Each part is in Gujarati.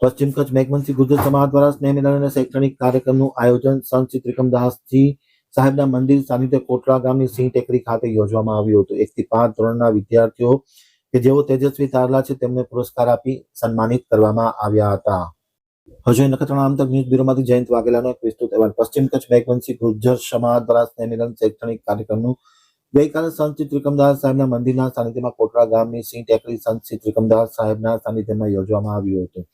પશ્ચિમ કચ્છ મેઘમનસિંહ ગુજરાત સમાજ દ્વારા સ્નેહ શૈક્ષણિક કાર્યક્રમનું આયોજન સંત ત્રિકમદાસજી સાહેબના મંદિર સાનિધ્ય કોટલા ગામની સિંહ ટેકરી ખાતે યોજવામાં આવ્યું હતું. એકથી પાંચ ધોરણના વિદ્યાર્થીઓ કે જેઓ તેજસ્વી તારલા છે, તેમને પુરસ્કાર આપી સન્માનિત કરવામાં આવ્યા હતા. હજુ નખત્રાણા આમતક ન્યૂઝ બ્યુરોમાંથી જયંત વાઘેલાનો એક વિસ્તૃત અહેવાલ. પશ્ચિમ કચ્છ મેઘવંશી ગુર્જર સમાજ દ્વારા સ્નેહ શૈક્ષણિક કાર્યક્રમનું ગઈકાલે સંત શ્રી ત્રિકમદાસ સાહેબના મંદિરના સાનિધ્યમાં કોટરા ગામની સિંહ ટેકરી સંત શ્રી ત્રિકમદાસ સાહેબના સાનિધ્યમાં યોજવામાં આવ્યું હતું.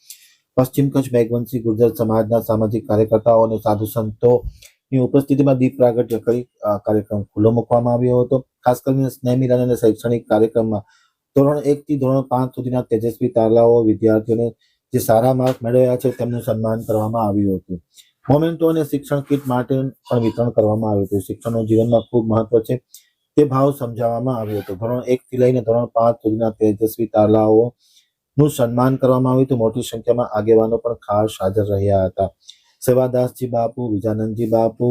પશ્ચિમ કચ્છ મેઘવંશી ગુર્જર સમાજના સામાજિક કાર્યકર્તાઓ અને સાધુ સંતોની ઉપસ્થિતિમાં દીપ પ્રાગટ્ય કરી કાર્યક્રમ ખુલ્લો મૂકવામાં આવ્યો હતો. ખાસ કરીને સ્નેહ અને શૈક્ષણિક કાર્યક્રમમાં ધોરણ એક થી ધોરણ પાંચ સુધીના તેજસ્વી તારલાઓ વિદ્યાર્થીઓને જે સારા માર્ક મેળવ્યા છે તેમનું સન્માન કરવામાં આવ્યું હતું. મોમેન્ટો અને શિક્ષણ કીટ માટે પણ વિતરણ કરવામાં આવ્યું હતું. શિક્ષણનું જીવનમાં ખૂબ મહત્વ છે તે ભાવ સમજાવવામાં આવ્યો હતો. ધોરણ એક થી લઈને ધોરણ પાંચ સુધીના તેજસ્વી તારલાઓ નું સન્માન કરવામાં આવ્યું તો મોટી સંખ્યામાં આગેવાનો પણ ખાસ હાજર રહ્યા હતા. સેવાદાસજી બાપુ, વિજાનંદજી બાપુ,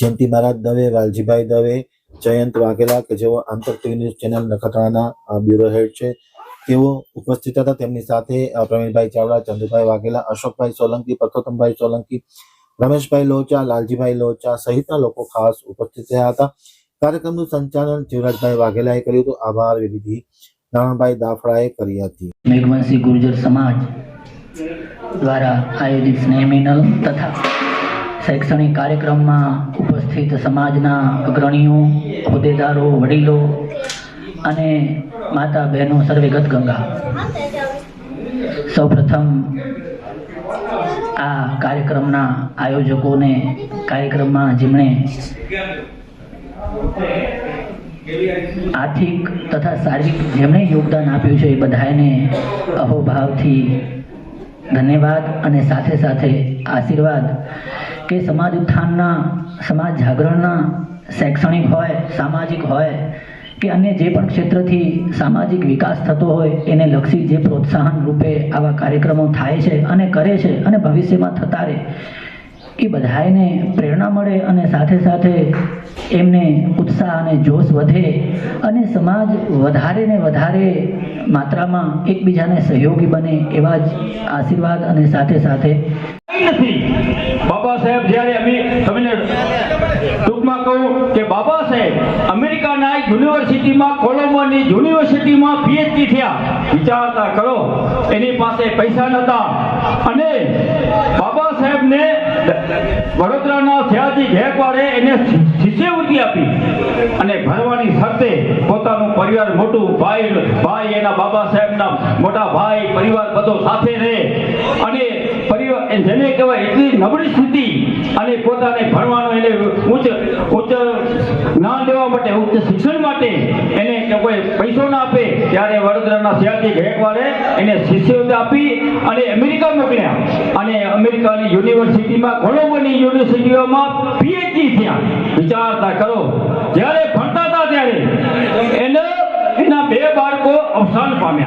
જયંતિ મહારાજ દવે, વાલજીભાઈ દવે, જયંત વાઘેલા કે જેઓ આંતર ચેનલ નખત્રાણાના બ્યુરો હેડ છે. તેઓ ઉપસ્થિત હતા. તેમની સાથે પ્રવીણભાઈ ચાવડા, ચંદુભાઈ વાઘેલા, અશોકભાઈ સોલંકી પરસોત્તમભાઈ સોલંકી, રમેશભાઈ લોચા, લાલજીભાઈ લોચા સહિતના લોકો ખાસ ઉપસ્થિત રહ્યા હતા. કાર્યક્રમનું સંચાલન જીવરાજભાઈ વાઘેલાએ કર્યું હતું. આભાર વિધિ નારણભાઈ દાફડાએ કરી હતી. મેઘવંશી ગુર્જર સમાજ દ્વારા આયોજિત સ્નેહમિનલ તથા શૈક્ષણિક કાર્યક્રમમાં ઉપસ્થિત સમાજના અગ્રણીઓ, હોદ્દેદારો, વડીલો અને માતા બહેનો સર્વેગત ગંગા સૌપ્રથમ આ કાર્યક્રમના આયોજકોને કાર્યક્રમમાં જેમણે આર્થિક તથા શારીરિક જેમણે યોગદાન આપ્યું છે એ બધાને અહોભાવથી ધન્યવાદ અને સાથે સાથે આશીર્વાદ કે સમાજ ઉત્થાનના, સમાજ જાગરણના શૈક્ષણિક હોય, સામાજિક હોય કે અન્ય જે પણ ક્ષેત્રથી સામાજિક વિકાસ થતો હોય એને લક્ષી જે પ્રોત્સાહન રૂપે આવા કાર્યક્રમો થાય છે અને કરે છે અને ભવિષ્યમાં થતા રહે. એ બધાને પ્રેરણા મળે અને સાથે સાથે એમને ઉત્સાહ અને જોશ વધે અને સમાજ વધારે ને વધારે માત્રામાં એકબીજાને સહયોગી બને એવા જ આશીર્વાદ અને સાથે સાથે સાહેબ, જ્યારે અમે તમને યુનિવર્સિટીમાં, કોલંબોની યુનિવર્સિટીમાં પીએચડી થયા. વિચારતા કરો, એની પાસે પૈસા નહોતા અને બાબા સાહેબને વડોદરાના સયાજી ઘેકવાડે એને શિષ્યવૃત્તિ આપી અને ભરવાની શરતે પોતાનું પરિવાર મોટું ભાઈ ભાઈ એના બાબા સાહેબના મોટા ભાઈ પરિવાર બધો સાથે રહે. અને પરિવાર જેને કહેવાય એટલી નબળી સ્થિતિ અને પોતાને ભણવાનું એને ઉચ્ચ ઉચ્ચ જ્ઞાન લેવા માટે, ઉચ્ચ શિક્ષણ માટે એને કોઈ પૈસો ના આપે, ત્યારે વડોદરાના સયાજી ઘેકવાડે એને શિષ્યવૃત્તિ આપી અને અમેરિકા મોકલ્યા. અને અમેરિકાની યુનિવર્સિટીમાં કોલંબોની યુનિવર્સિટીઓમાં પીએચડી થયા. વિચારતા કરો. જ્યારે ભણતા હતા ત્યારે એને એના બે બાળકો અવસાન પામ્યા.